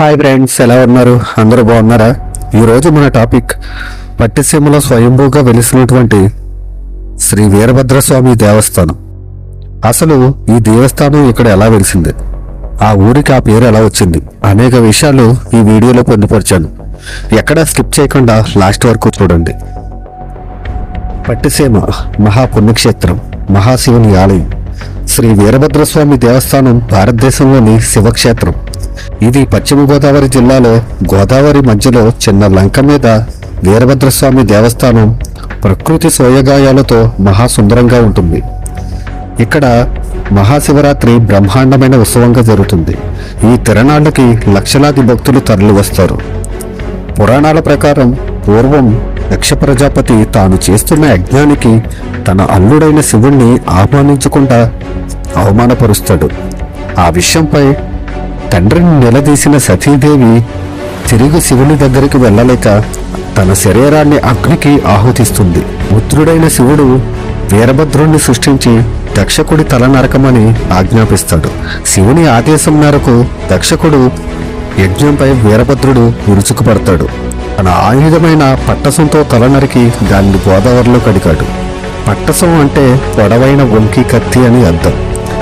Hi friends ఎలా ఉన్నారు? అందరూ బాగున్నారా? ఈరోజు మన టాపిక్ పట్టిసీమలో స్వయంభూగా వెలిసినటువంటి శ్రీ వీరభద్రస్వామి దేవస్థానం. అసలు ఈ దేవస్థానం ఇక్కడ ఎలా వెలిసింది? ఆ ఊరికి ఆ పేరు ఎలా వచ్చింది? అనేక విషయాలు ఈ వీడియోలో పొందుపరిచాను. ఎక్కడా స్కిప్ చేయకుండా లాస్ట్ వరకు చూడండి. పట్టిసీమ మహాపుణ్యక్షేత్రం మహాశివుని ఆలయం. శ్రీ వీరభద్రస్వామి దేవస్థానం భారతదేశంలోని శివక్షేత్రం. ఇది పశ్చిమ గోదావరి జిల్లాలో గోదావరి మధ్యలో చిన్న లంక మీద వీరభద్రస్వామి దేవస్థానం ప్రకృతి సోయగాయాలతో మహాసుందరంగా ఉంటుంది. ఇక్కడ మహాశివరాత్రి బ్రహ్మాండమైన ఉత్సవంగా జరుగుతుంది. ఈ తిరణాళ్ళకి లక్షలాది భక్తులు తరలి వస్తారు. పురాణాల ప్రకారం పూర్వం యక్ష ప్రజాపతి తాను చేస్తున్న యజ్ఞానికి తన అల్లుడైన శివుణ్ణి ఆహ్వానించకుండా అవమానపరుస్తాడు. ఆ విషయంపై తండ్రిని నిలదీసిన సతీదేవి తిరిగి శివుని దగ్గరికి వెళ్ళలేక తన శరీరాన్ని అగ్నికి ఆహుతిస్తుంది. పుత్రుడైన శివుడు వీరభద్రుణ్ణి సృష్టించి దక్షకుడి తల నరకమని ఆజ్ఞాపిస్తాడు. శివుని ఆదేశం మేరకు దక్షకుడు యజ్ఞంపై వీరభద్రుడు విరుచుకుపడతాడు. తన ఆయుధమైన పట్టసంతో తల నరికి దాన్ని గోదావరిలో కడిగాడు. పట్టసం అంటే పొడవైన వంకి కత్తి అని అర్థం.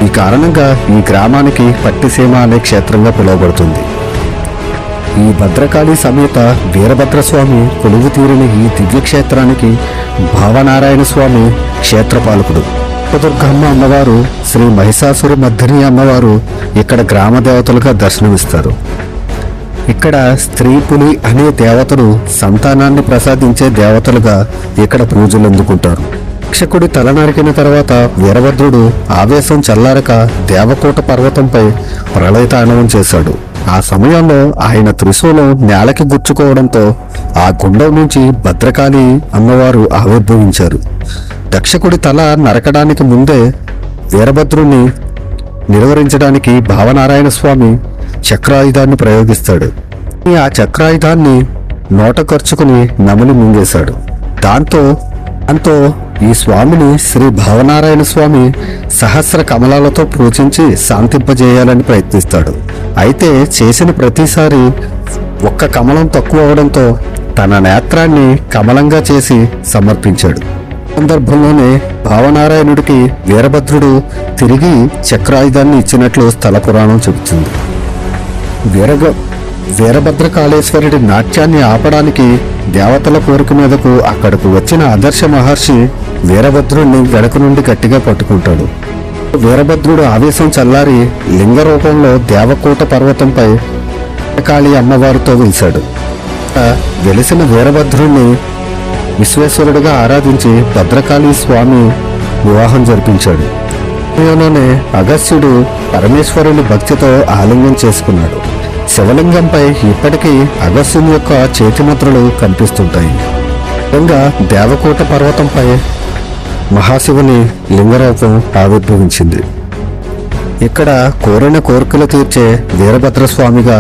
ఈ కారణంగా ఈ గ్రామానికి పట్టిసీమ అనే క్షేత్రంగా పిలువబడుతుంది. ఈ భద్రకాళి సమేత వీరభద్రస్వామి కొలువు తీరిన ఈ దివ్యక్షేత్రానికి భావనారాయణ స్వామి క్షేత్రపాలకుడు. దుర్గమ్మ అమ్మవారు శ్రీ మహిషాసుర మధ్యని అమ్మవారు ఇక్కడ గ్రామ దేవతలుగా దర్శనమిస్తారు. ఇక్కడ స్త్రీ పులి అనే దేవతలు సంతానాన్ని ప్రసాదించే దేవతలుగా ఇక్కడ పూజలు అందుకుంటారు రక్షకుడి తల నరికిన తర్వాత వీరభద్రుడు ఆవేశం చల్లారక దేవకోట పర్వతంపై ప్రళయతాండవం చేశాడు. ఆ సమయంలో ఆయన త్రిశూలం నేలకి గుచ్చుకోవడంతో ఆ గుండం నుంచి భద్రకాళి అమ్మవారు ఆవిర్భవించారు. దక్షకుడి తల నరకడానికి ముందే వీరభద్రుణ్ణి నిర్వహించడానికి భావనారాయణ స్వామి చక్రాయుధాన్ని ప్రయోగిస్తాడు. ఆ చక్రాయుధాన్ని నోట ఖర్చుకుని నమిలి మింగేశాడు. దాంతో అంతో ఈ స్వామిని శ్రీ భావనారాయణ స్వామి సహస్ర కమలాలతో పూజించి శాంతింపజేయాలని ప్రయత్నిస్తాడు. అయితే చేసిన ప్రతిసారి ఒక్క కమలం తక్కువ అవడంతో తన నేత్రాన్ని కమలంగా చేసి సమర్పించాడు. సందర్భంలోనే భావనారాయణుడికి వీరభద్రుడు తిరిగి చక్రాయుధాన్ని ఇచ్చినట్లు స్థల పురాణం చెబుతుంది. వీరగ వీరభద్ర కాళేశ్వరుడి నాట్యాన్ని ఆపడానికి దేవతల కోరిక మీదకు అక్కడకు వచ్చిన ఆదర్శ మహర్షి వీరభద్రుణ్ణి వెనక నుండి గట్టిగా పట్టుకుంటాడు. వీరభద్రుడు ఆవేశం చల్లారి లింగ రూపంలో దేవకూట పర్వతంపై కాళీ అమ్మవారితో వెలిశాడు. వెలిసిన వీరభద్రుణ్ణి విశ్వేశ్వరుడిగా ఆరాధించి భద్రకాళి స్వామి వివాహం జరిపించాడు. సమయంలోనే అగస్త్యుడు పరమేశ్వరుని భక్తితో ఆలింగం చేసుకున్నాడు. శివలింగంపై ఇప్పటికీ అగస్త్యుని యొక్క చేతిముద్రలు కనిపిస్తుంటాయి. విధంగా దేవకోట పర్వతంపై మహాశివుని లింగరూపం ఆవిర్భవించింది. ఇక్కడ కోరిన కోరికలు తీర్చే వీరభద్రస్వామిగా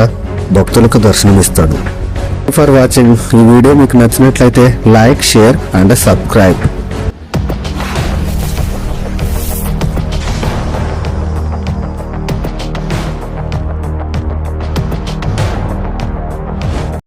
భక్తులకు దర్శనమిస్తాడు. ఫర్ వాచింగ్ ఈ వీడియో మీకు నచ్చినట్లయితే లైక్ షేర్ అండ్ సబ్స్క్రైబ్.